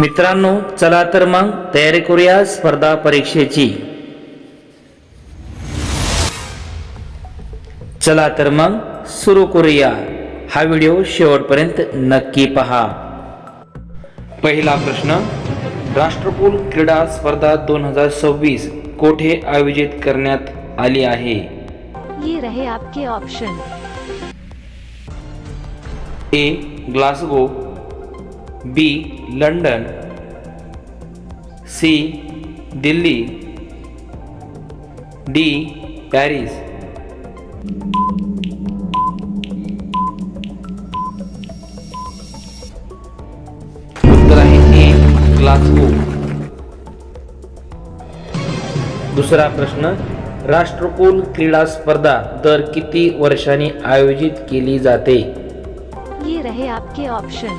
मित्रांनो चला तर मग तयारी करूया स्पर्धा परीक्षेची. चला तर मग सुरू करूया. हा व्हिडिओ शेवटपर्यंत नक्की पहा. पहिला प्रश्न राष्ट्रकुल क्रीडा स्पर्धा दोन हजार सव्वीस कोठे आयोजित करण्यात आली आहे? ये रहे आपके option A Glasgow B London C Delhi D Paris उत्तर आहे ए ग्लासगो दुसरा प्रश्न राष्ट्रकुल क्रीडा स्पर्धा दर किती वर्षांनी आयोजित केली जाते? ये रहे आपके ऑप्शन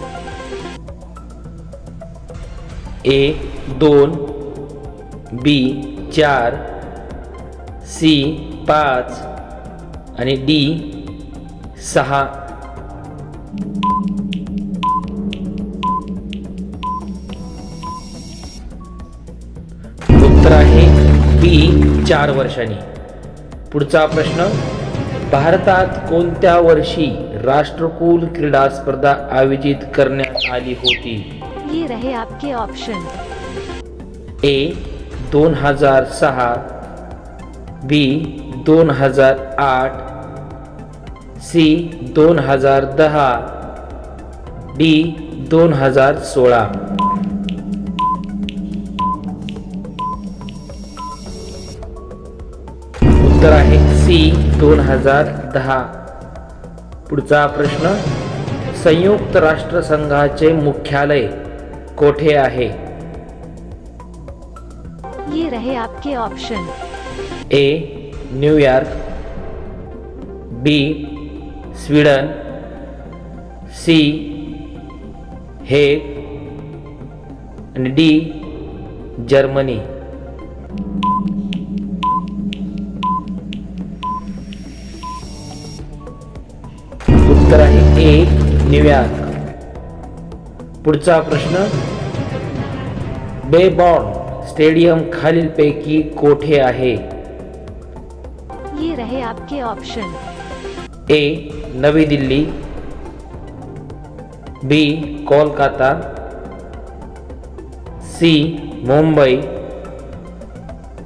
ए दोन बी चार सी पाच आणि डी सहा. उत्तर आहे बी चार वर्षांनी. पुढचा प्रश्न भारतात कोणत्या वर्षी राष्ट्रकुल क्रीडा स्पर्धा आयोजित करण्यात आली होती? ये रहे आपके ऑप्शन ए दोन हजार सहा बी दोन हजार आठ सी दोन हजार दहा डी दोन हजार सोळा. उत्तर आहे सी दोन हजार दहा. पुढचा प्रश्न संयुक्त राष्ट्रसंघाचे मुख्यालय कोठे आहे? ये रहे आपके option A New York B Sweden. C Hague. आणि डी जर्मनी. उत्तर आहे ए न्यूयॉर्क पुढचा प्रश्न. बेबॉर्न स्टेडियम खालीलपैकी कोठे आहे? ये रहे आपके ऑप्शन ए नवी Delhi. B Kolkata. C Mumbai.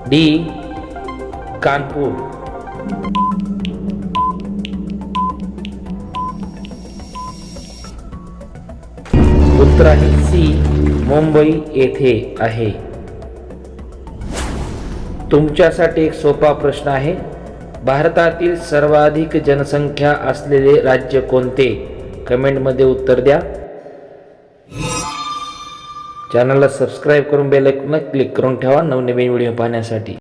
D Kanpur. उत्तर आहे सी मुंबई येथे आहे. तुमच्यासाठी एक सोपा प्रश्न आहे. भारतातील सर्वाधिक जनसंख्या असलेले राज्य कोणते? कमेंटमध्ये उत्तर द्या. चॅनलला सबस्क्राईब करून बेल क्लिक करून ठेवा नवनवीन व्हिडिओ पाहण्यासाठी.